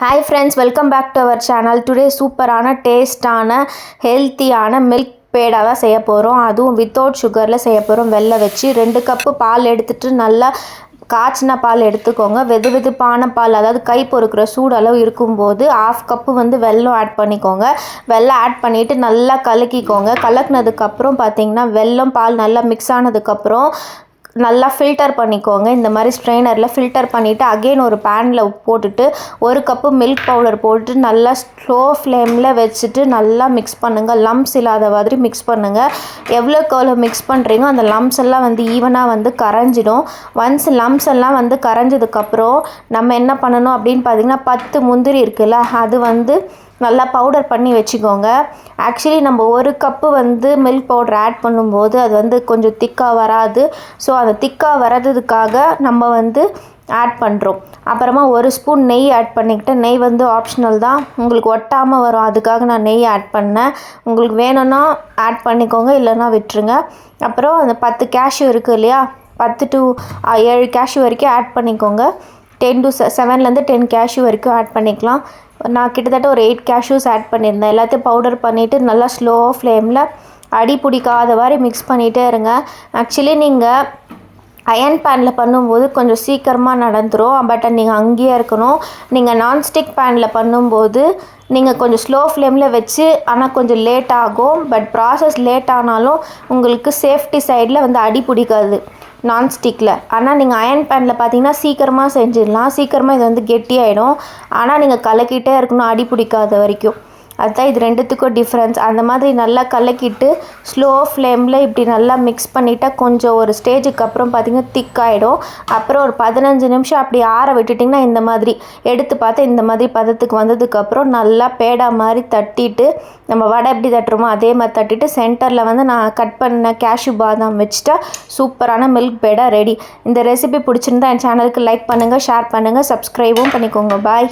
Hi friends welcome back to our channel today சூப்பரான டேஸ்டான ஹெல்த்தியான மில்க் பேடாக தான் செய்ய போகிறோம் அதுவும் வித்தவுட் சுகரில் செய்ய போகிறோம் வெள்ளை வச்சு ரெண்டு கப்பு பால் எடுத்துட்டு நல்லா காய்ச்சின பால் எடுத்துக்கோங்க. வெது வெதுப்பான பால் அதாவது கை பொறுக்கிற சூடளவு இருக்கும்போது ஆஃப் கப்பு வந்து வெல்லம் ஆட் பண்ணிக்கோங்க. வெல்லம் ஆட் பண்ணிவிட்டு நல்லா கலக்கிக்கோங்க. கலக்குனதுக்கப்புறம் பார்த்தீங்கன்னா வெல்லம் பால் நல்லா மிக்ஸ் ஆனதுக்கப்புறம் நல்லா ஃபில்டர் பண்ணிக்கோங்க. இந்த மாதிரி ஸ்ட்ரெயினரில் ஃபில்டர் பண்ணிவிட்டு அகெயின் ஒரு பேனில் போட்டுட்டு ஒரு கப்பு மில்க் பவுடர் போட்டு நல்லா ஸ்லோ ஃப்ளேமில் வச்சுட்டு நல்லா மிக்ஸ் பண்ணுங்கள் லம்ஸ் இல்லாத மாதிரி மிக்ஸ் பண்ணுங்கள் எவ்வளோக்கு எவ்வளோ மிக்ஸ் பண்ணுறீங்களோ அந்த லம்ஸ் எல்லாம் வந்து ஈவனாக வந்து கரைஞ்சிடும். ஒன்ஸ் லம்ஸ் எல்லாம் வந்து கரைஞ்சதுக்கப்புறம் நம்ம என்ன பண்ணணும் அப்படின்னு பார்த்தீங்கன்னா பத்து முந்திரி இருக்குல்ல அது வந்து நல்லா பவுடர் பண்ணி வச்சுக்கோங்க. ஆக்சுவலி நம்ம ஒரு கப்பு வந்து மில்க் பவுடர் ஆட் பண்ணும்போது அது வந்து கொஞ்சம் திக்காக வராது. ஸோ அந்த திக்காக வர்றதுக்காக நம்ம வந்து ஆட் பண்ணுறோம் அப்புறமா ஒரு ஸ்பூன் நெய் ஆட் பண்ணிக்கிட்டு நெய் வந்து ஆப்ஷனல் தான். உங்களுக்கு ஒட்டாமல் வரும். அதுக்காக நான் நெய் ஆட் பண்ணேன். உங்களுக்கு வேணும்னா ஆட் பண்ணிக்கோங்க இல்லைன்னா விட்டுருங்க. அப்புறம் அந்த பத்து கேஷ்யூ இருக்குது இல்லையா? பத்து டு ஏழு கேஷ்யூ வரைக்கும் ஆட் பண்ணிக்கோங்க. டென் டு செவன்லேருந்து டென் கேஷ்யூ வரைக்கும் ஆட் பண்ணிக்கலாம். நான் கிட்டத்தட்ட ஒரு எயிட் கேஷ்யூஸ் ஆட் பண்ணியிருந்தேன். எல்லாத்தையும் பவுடர் பண்ணிவிட்டு நல்லா ஸ்லோ ஃப்ளேமில் அடி பிடிக்காத மாதிரி மிக்ஸ் பண்ணிகிட்டே இருங்க. ஆக்சுவலி நீங்கள் அயன் பேனில் பண்ணும்போது கொஞ்சம் சீக்கிரமாக நடந்துடும் பட் நீங்கள் அங்கேயே இருக்கணும். நீங்கள் நான்ஸ்டிக் பேனில் பண்ணும்போது நீங்கள் கொஞ்சம் ஸ்லோ ஃப்ளேமில் வச்சு ஆனால் கொஞ்சம் லேட் ஆகும். பட் ப்ராசஸ் லேட் ஆனாலும் உங்களுக்கு சேஃப்டி சைடில் வந்து அடி பிடிக்காது. நான்ஸ்டிக்கில் ஆனால் நீங்கள் அயன் பேனில் பார்த்தீங்கன்னா சீக்கிரமாக செஞ்சிடலாம். சீக்கிரமாக இது வந்து கெட்டியாயிடும். ஆனால் நீங்கள் கலக்கிட்டே இருக்கணும். அடி பிடிக்காத வரைக்கும். அதுதான் இது ரெண்டுத்துக்கும் டிஃப்ரென்ஸ் அந்த மாதிரி நல்லா கலக்கிட்டு ஸ்லோ ஃப்ளேமில் இப்படி நல்லா மிக்ஸ் பண்ணிவிட்டா கொஞ்சம் ஒரு ஸ்டேஜுக்கு அப்புறம் பார்த்திங்கன்னா திக் ஆகிடும் அப்புறம் ஒரு பதினஞ்சு நிமிஷம் அப்படி ஆற விட்டுட்டிங்கன்னா இந்த மாதிரி எடுத்து பார்த்து இந்த மாதிரி பதத்துக்கு வந்ததுக்கப்புறம் நல்லா பேடா மாதிரி தட்டிட்டு நம்ம வடை எப்படி தட்டுறோமோ அதே மாதிரி தட்டிட்டு சென்டரில் வந்து நான் கட் பண்ண கேஷ்யூ பாதாம் வச்சுட்டா சூப்பரான மில்க் பேடா ரெடி இந்த ரெசிபி பிடிச்சிருந்தா என் சேனலுக்கு லைக் பண்ணுங்கள் ஷேர் பண்ணுங்கள் சப்ஸ்கிரைபும் பண்ணிக்கோங்க. பாய்